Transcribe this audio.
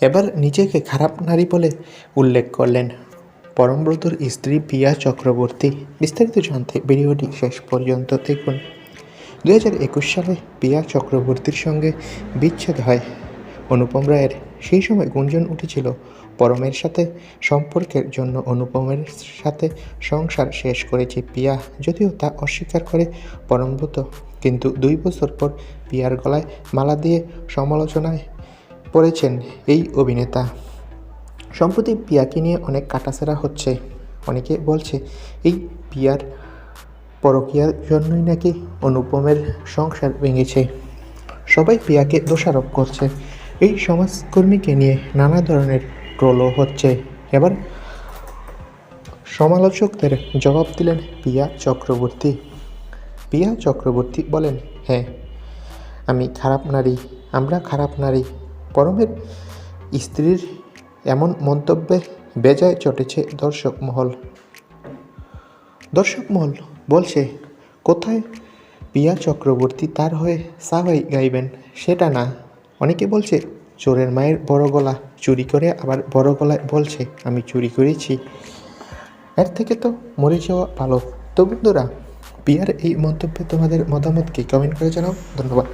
এবার নিজেকে খারাপ নারী বলে উল্লেখ করলেন। পরমব্রতর স্ত্রী পিয়া চক্রবর্তী। বিস্তারিত জানতে ভিডিওটি শেষ পর্যন্ত দেখুন। দু হাজার একুশ সালে পিয়া চক্রবর্তীর সঙ্গে বিচ্ছেদ হয়। অনুপম রায়ের সেই সময় গুঞ্জন উঠেছিল পরমের সাথে। সম্পর্কের জন্য অনুপমের সাথে সংসার শেষ করেছে পিয়া যদিও তা অস্বীকার করে পরমব্রত কিন্তু দুই বছর পর পিয়ার গলায় মালা দিয়ে সমালোচনায় পড়েছেন এই অভিনেতা। সম্প্রতি পিয়াকে নিয়ে অনেক কাটাছেড়া হচ্ছে। অনেকে বলছে, এই পিয়ার পরকীয়ার জন্যই নাকি অনুপমের সংসার ভেঙেছে? সবাই পিয়াকে দোষারোপ করছে। এই সমাজকর্মীকে নিয়ে নানা ধরনের ট্রোলও হচ্ছে। এবার সমালোচকদের জবাব দিলেন পিয়া চক্রবর্তী। পিয়া চক্রবর্তী বলেন হ্যাঁ আমি খারাপ নারী, আমরা খারাপ নারী পরমের স্ত্রীর এমন মন্তব্যে বেজায় চটেছে দর্শক মহল। দর্শক মহল বলছে, কোথায় পিয়া চক্রবর্তী তার হয়ে সাহই গাইবেন সেটা না। অনেকে বলছে, চোরের মায়ের বড় গলা চুরি করে আবার বড় গলায় বলছে, আমি চুরি করেছি। এর থেকে তো মরে যাওয়া ভালো। তো বন্ধুরা, পিয়ার এই মন্তব্যে তোমাদের মতামত কি কমেন্ট করে জানাও। ধন্যবাদ।